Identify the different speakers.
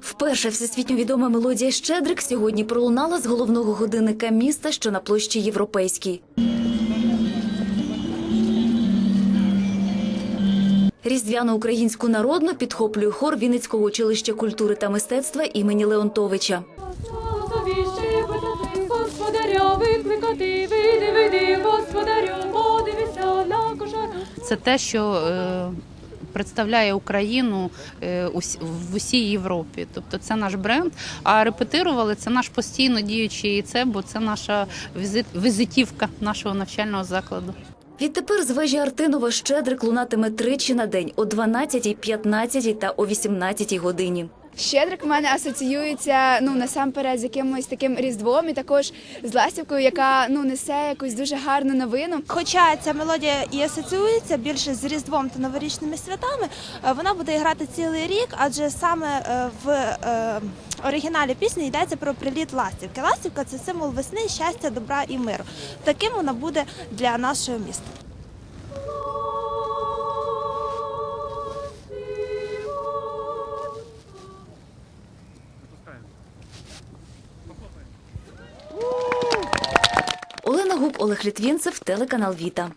Speaker 1: Вперше всесвітньо відома мелодія Щедрик сьогодні пролунала з головного годинника міста, що на площі Європейській. Різдвяну українську народну підхоплює хор Вінницького училища культури та мистецтва імені Леонтовича.
Speaker 2: Це те, що е, представляє Україну е, в усій Європі. Тобто це наш бренд. А репетирували це наш постійно діючий це, бо це наша візит, візитівка нашого навчального закладу.
Speaker 1: Відтепер з вежі Артинова Щедрик лунатиме тричі на день о 12, 15 та о 18 годині.
Speaker 3: Щедрик в мене асоціюється ну насамперед з якимось таким різдвом і також з ластівкою, яка ну несе якусь дуже гарну новину.
Speaker 4: Хоча ця мелодія і асоціюється більше з Різдвом та новорічними святами, е, вона буде грати цілий рік, адже саме е, в е, оригіналі пісні йдеться про приліт ластівки. Ластівка це символ весни, щастя, добра і миру. Таким вона буде для нашого міста.
Speaker 1: Олег Літвінцев, телеканал Віта.